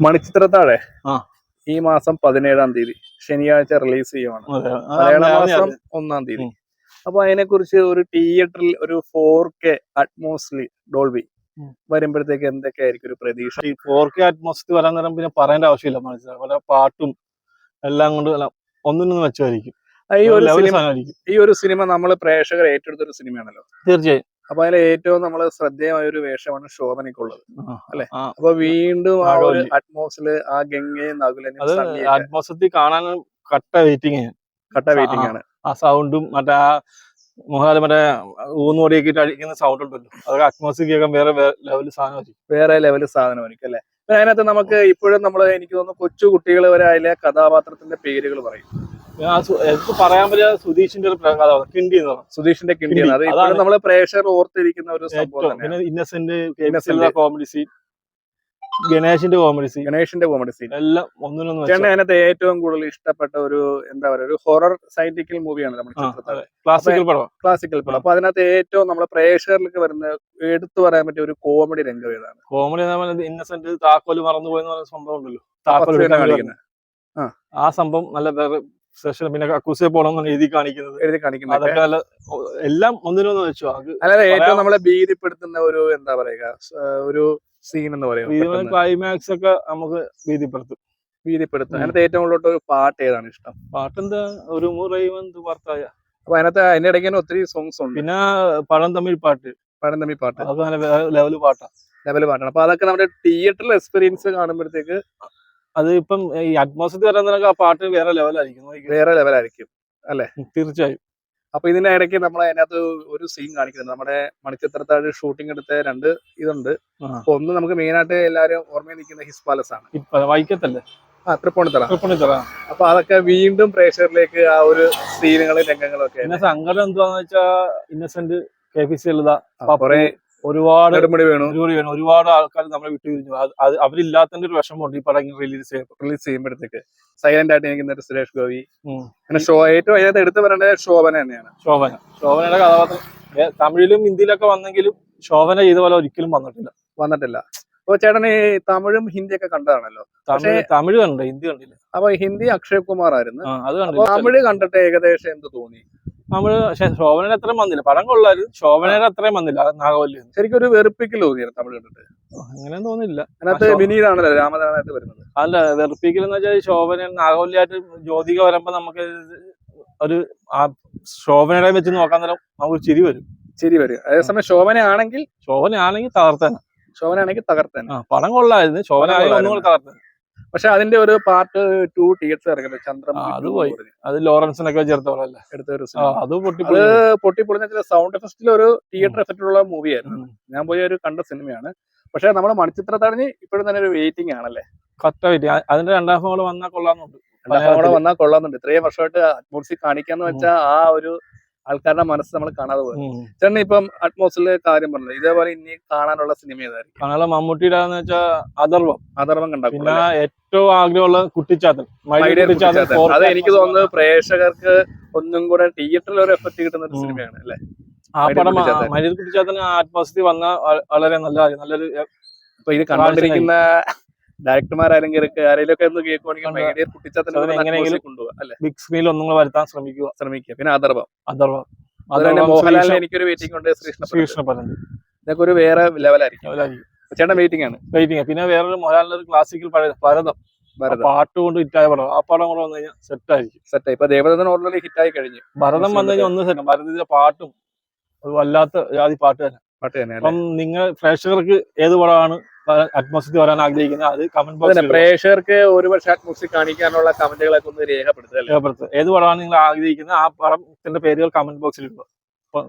മണിച്ചിത്രത്താഴെ. ഈ മാസം പതിനേഴാം തീയതി ശനിയാഴ്ച റിലീസ് ചെയ്യുവാണ്. മലയാള മാസം. ഒന്നാം തീയതി. അപ്പൊ അതിനെ കുറിച്ച് ഒരു തിയേറ്ററിൽ ഒരു ഫോർ കെ അറ്റ്മോസ്ലി ഡോൾബി വരുമ്പോഴത്തേക്ക് എന്തൊക്കെ ആയിരിക്കും ഒരു പ്രതീക്ഷ? ഈ ഫോർ കെ അറ്റ്മോസ്ഫിയർ വരാൻ നേരം പിന്നെ പറയേണ്ട ആവശ്യമില്ല മനസ്സിലായി പല പാട്ടും എല്ലാം കൊണ്ട് ഒന്നിനൊന്ന് മെച്ചമായിരിക്കും ഈ ഒരു സിനിമ സാധനമായിരിക്കും. ഈ ഒരു സിനിമ നമ്മൾ പ്രേക്ഷകർ ഏറ്റെടുത്ത ഒരു സിനിമയാണല്ലോ തീർച്ചയായും. അപ്പൊ അതിൽ ഏറ്റവും നമ്മൾ ശ്രദ്ധേയമായ ഒരു വേഷമാണ് ശോഭനയ്ക്കുള്ളത്. അല്ലെ? അപ്പൊ വീണ്ടും ആ ഒരു അറ്റ്മോസിൽ ആ ഗംഗയും നകുലനും അറ്റ്മോസ്ഫിയർ കാണാൻ കട്ട വെയിറ്റിംഗ് കട്ട വെയിറ്റിംഗ് ആണ്. ആ സൗണ്ടും മറ്റേ ആ മോഹൻലാൽ മറ്റേ ഊന്നുകൊടിയൊക്കെ ഇട്ട് അടിക്കുന്ന സൗണ്ട് ഉണ്ടല്ലോ. അതൊക്കെ അറ്റ്മോസ്ഫിയർ കേൾക്കാൻ വേറെ ലെവൽ സാധനമായിരിക്കും. വേറെ ലെവൽ സാധനമായിരിക്കും അല്ലെ? അതിനകത്ത് നമുക്ക് ഇപ്പോഴും നമ്മൾ എനിക്ക് തോന്നുന്നു കൊച്ചു കുട്ടികൾ വരെ അതിലെ കഥാപാത്രത്തിന്റെ പേരുകൾ പറയും. എനിക്ക് പറയാൻ പറ്റിയ സുധീഷിന്റെ ഒരു കഥ കിണ്ടി എന്ന് പറഞ്ഞു സുധീഷിന്റെ കിണ്ടിയാണ് അത് ഇപ്പോഴും. നമ്മളെ പ്രേക്ഷകർ ഓർത്തിരിക്കുന്ന ഒരു സംഭവം പിന്നെ ഇന്നസെന്റ് കോമഡി സീൻ ഗണേഷിന്റെ കോമഡി സീൻ ഗണേഷിന്റെ കോമഡി സീൻ എല്ലാം ഒന്നിനൊന്നും ചേട്ടൻ അതിനകത്ത് ഏറ്റവും കൂടുതൽ ഇഷ്ടപ്പെട്ട ഒരു എന്താ പറയുക ഒരു ഹൊറർ സയന്റിഫിക്കൽ മൂവിയാണ് നമ്മുടെ ക്ലാസിക്കൽ പടം. ക്ലാസിക്കൽ പടം. അപ്പൊ അതിനകത്ത് ഏറ്റവും നമ്മളെ പ്രേക്ഷകരിലേക്ക് വരുന്ന എടുത്തു പറയാൻ പറ്റിയ ഒരു കോമഡി രംഗം ഏതാണ്? കോമഡി എന്ന് പറഞ്ഞാൽ ഇന്നസെന്റ് താക്കോൽ മറന്നുപോയെന്ന് പറയുന്ന സംഭവം ഉണ്ടല്ലോ. താക്കോൽ ആ സംഭവം നല്ല വേറെ സെഷൻ പിന്നെ കക്കൂസെ പോണം എഴുതി കാണിക്കുന്നത്. എഴുതി കാണിക്കുന്നത് അതൊക്കെ എല്ലാം ഒന്നിനൊന്ന് വെച്ചു? അത് അല്ലാതെ ഏറ്റവും നമ്മളെ ഭീതിപ്പെടുത്തുന്ന ഒരു എന്താ പറയുക ഒരു സീൻ എന്ന് പറയുന്നത് ക്ലൈമാക്സ് ഒക്കെ നമുക്ക് ഭീതിപ്പെടുത്തും. ഭീതിപ്പെടുത്തും. അതിനകത്ത് ഏറ്റവും ഒരു പാട്ട് ഏതാണ് ഇഷ്ടം? പാട്ട് എന്താ ഒരു മുറൈവന്ത് വാർത്തായ. അപ്പൊ അതിനകത്ത് അതിന്റെ ഇടയ്ക്ക് തന്നെ ഒത്തിരി സോങ്സ് ഉണ്ട്. പിന്നെ പഴം തമിഴ് പാട്ട്. പഴം തമ്മിൽ പാട്ട്. നല്ല ലെവൽ പാട്ടാണ് ലെവൽ പാട്ടാണ്. അപ്പൊ അതൊക്കെ നമ്മുടെ തിയേറ്ററിൽ എക്സ്പീരിയൻസ് കാണുമ്പോഴത്തേക്ക് അത് ഇപ്പം ഈ അറ്റ്മോസ്ഫിയർ വരാൻ നിനക്ക് ആ പാട്ട് വേറെ ലെവലായിരിക്കും. വേറെ ലെവലായിരിക്കും. തീർച്ചയായും. അപ്പൊ ഇതിന്റെ ഇടയ്ക്ക് നമ്മൾ അതിനകത്ത് ഒരു സീൻ കാണിക്കുന്നുണ്ട്. നമ്മുടെ മണിച്ചിത്രത്താഴ് ഷൂട്ടിംഗ് എടുത്ത രണ്ട് ഇതുണ്ട്. അപ്പൊ ഒന്ന് നമുക്ക് മെയിൻ ആയിട്ട് എല്ലാവരും ഓർമ്മയിൽ നിൽക്കുന്ന ഹിസ് പാലസ് ആണ്. വൈക്കത്തല്ലേ? ആ തൃപ്പൂണിത്തറ. തൃപ്പൂണിത്തറ. അപ്പൊ അതൊക്കെ വീണ്ടും പ്രേക്ഷകരിലേക്ക് ആ ഒരു സീനുകളും രംഗങ്ങളും ഒക്കെ സങ്കടം എന്താന്ന് വെച്ചാൽ ഇന്നസെന്റ് കെ പി സി എഴുതാ. കുറെ ഒരുപാട് നെടുമുടി വേണു. ഒരുപാട് വേണം. ഒരുപാട് ആൾക്കാർ നമ്മളെ വിട്ടു പിരിഞ്ഞു അത് അവരില്ലാത്തതിന്റെ ഒരു വിഷമമുണ്ട് ഈ പടം റിലീസ് റിലീസ് ചെയ്യുമ്പോഴത്തേക്ക്. സൈലന്റ് ആയിട്ട് നിൽക്കുന്ന സുരേഷ് ഗോപി. പിന്നെ ഷോ ഏറ്റവും അതിനകത്ത് എടുത്തു പറയേണ്ടത് ശോഭന തന്നെയാണ്. ശോഭന. ശോഭനയുടെ കഥാപാത്രം. തമിഴിലും ഹിന്ദിയിലൊക്കെ വന്നെങ്കിലും ശോഭന ചെയ്ത പോലെ ഒരിക്കലും വന്നിട്ടില്ല. വന്നിട്ടില്ല. അപ്പൊ ചേട്ടൻ ഈ തമിഴും ഹിന്ദിയൊക്കെ കണ്ടതാണല്ലോ. തമിഴ് കണ്ടോ ഹിന്ദി കണ്ടില്ല. അപ്പൊ ഹിന്ദി അക്ഷയ് കുമാർ ആയിരുന്നു. തമിഴ് കണ്ടിട്ട് ഏകദേശം എന്ത് തോന്നി? പക്ഷെ ശോഭനയുടെ അത്രയും വന്നില്ല. പടം കൊള്ളായിരുന്നു. ശോഭനയുടെ അത്രയും വന്നില്ല. നാഗവല്ലി ശരിക്കും ഒരു വെറുപ്പിക്കൽ തോന്നിയാണ് തമിഴ് കണ്ടിട്ട്. അങ്ങനെ തോന്നില്ല അതിനകത്ത് വിനീതാണല്ലോ രാമനാഥനായിട്ട് വരുന്നത്. അല്ല വെറുപ്പിക്കൽ എന്ന് വെച്ചാൽ ശോഭന നാഗവല്ലിയായിട്ട് ജ്യോതിക വരുമ്പോ നമുക്ക് ഒരു ആ ശോഭനയുടെ വെച്ച് നോക്കാൻ നേരം നമുക്ക് ചിരി വരും. ചിരി വരും. അതേസമയം ശോഭന ആണെങ്കിൽ ശോഭന ആണെങ്കിൽ ശോഭന തകർത്തേനെ പടം കൊള്ളായിരുന്നു. ശോഭന. ഒന്നുകൂടെ തകർത്താൻ പക്ഷെ അതിന്റെ ഒരു പാർട്ട് ടു തിയേറ്റർ ഇറങ്ങുന്നത് ചന്ദ്രൻ അത് പോയി. അത് ലോറൻസിനൊക്കെ ചേർത്ത എടുത്ത ഒരു അത് പൊട്ടി അത് പൊട്ടിപ്പൊളിഞ്ഞ ചില സൗണ്ട് എഫക്റ്റിൽ ഒരു തിയേറ്റർ എഫക്റ്റ് ഉള്ള മൂവിയായിരുന്നു ഞാൻ പോയി ഒരു കണ്ട സിനിമയാണ്. പക്ഷെ നമ്മുടെ തടഞ്ഞ് ഇപ്പോഴും തന്നെ ഒരു വെയിറ്റിംഗ് ആണല്ലേ? കറക്റ്റായിട്ട് അതിന്റെ രണ്ടാം ഭാഗം വന്നാൽ കൊള്ളാന്നുണ്ട് രണ്ടാം മലയാളത്തിൽ. വന്നാൽ കൊള്ളാന്നുണ്ട് ഇത്രയും വർഷമായിട്ട് അറ്റ്മോസ്ഫിയർ കാണിക്കാന്ന് വെച്ചാൽ ആ ഒരു ആൾക്കാരുടെ മനസ്സ് നമ്മൾ കാണാതെ പോയി. ചേട്ടൻ ഇപ്പം അറ്റ്മോസ്ഫിയറിലെ കാര്യം പറഞ്ഞത് ഇതേപോലെ ഇനി കാണാനുള്ള സിനിമ ഏതായിരിക്കും? മമ്മൂട്ടിയുടെ വെച്ചാൽ അതർവം അഥർവം. പിന്നെ ഏറ്റവും ആഗ്രഹമുള്ള കുട്ടിച്ചാത്തൻ. അത് എനിക്ക് തോന്നുന്നത് പ്രേക്ഷകർക്ക് ഒന്നും കൂടെ തിയേറ്ററിൽ ഒരു എഫക്ട് കിട്ടുന്ന ഒരു സിനിമയാണ് അല്ലെ ആ പടം. മൈഡിയ കുട്ടിച്ചാത്തൻ. അറ്റ്മോസ്ഫിയർ വന്ന വളരെ നല്ല. നല്ലൊരു ഇപ്പൊ ഇത് കണ്ടുകൊണ്ടിരിക്കുന്ന ഡയറക്ടർമാരാരെങ്കിലും ആരെങ്കിലും ഒക്കെ ഒന്ന് കേൾക്കുവാണെങ്കിൽ അതിനെ എങ്ങനെയെങ്കിലും കൊണ്ടുപോകാം അല്ലെ? ബിഗ് സ്ക്രീനിൽ ഒന്നും വരുത്താൻ ശ്രമിക്കുക. ശ്രമിക്കുക. പിന്നെ അഥർവം. അതർവം അതുപോലെ തന്നെ മോഹൻലാലിന് എനിക്കൊരു വെയിറ്റിംഗ് ഉണ്ട് ശ്രീകൃഷ്ണ ശ്രീകൃഷ്ണ ഇതൊക്കെ ഒരു വേറെ ലെവലായിരിക്കും ചേട്ടൻ വെയിറ്റിംഗ് ആണ്. വെയിറ്റിംഗ് പിന്നെ വേറൊരു മോഹൻലാലിന്റെ ഒരു ക്ലാസിക്കൽ ഭരതം. പാട്ട് കൊണ്ട് ഹിറ്റായ പടം. ആ പടം കൂടെ വന്നു കഴിഞ്ഞാൽ സെറ്റ് ആയിരിക്കും. സെറ്റ് ഇപ്പൊ ദേവദത്തൻ ഓൾറെഡി ഹിറ്റ് ആയി കഴിഞ്ഞു. ഭരതം വന്നു കഴിഞ്ഞാൽ ഒന്ന് സെറ്റ് ഭരതത്തിന്റെ പാട്ടും ഒരു വല്ലാത്ത ജാതി പാട്ട് തന്നെ പാട്ട് തന്നെ അപ്പം നിങ്ങൾ പ്രേക്ഷകർക്ക് ഏത് പടമാണ് അറ്റ്മോസ്ഫിയർ വരാൻ ആഗ്രഹിക്കുന്നത്? അത് കമന്റ് ബോക്സിൽ പ്രേക്ഷകർക്ക് ഒരുപക്ഷെ അറ്റ്മോസ്ഫിയർ കാണിക്കാനുള്ള കമന്റുകളൊക്കെ ഒന്ന് രേഖപ്പെടുത്തുക രേഖപ്പെടുത്തുക. ഏത് പടമാണ് നിങ്ങൾ ആഗ്രഹിക്കുന്നത്? ആ പടത്തിന്റെ പേരുകൾ കമന്റ് ബോക്സിൽ ഇടുക. അപ്പൊ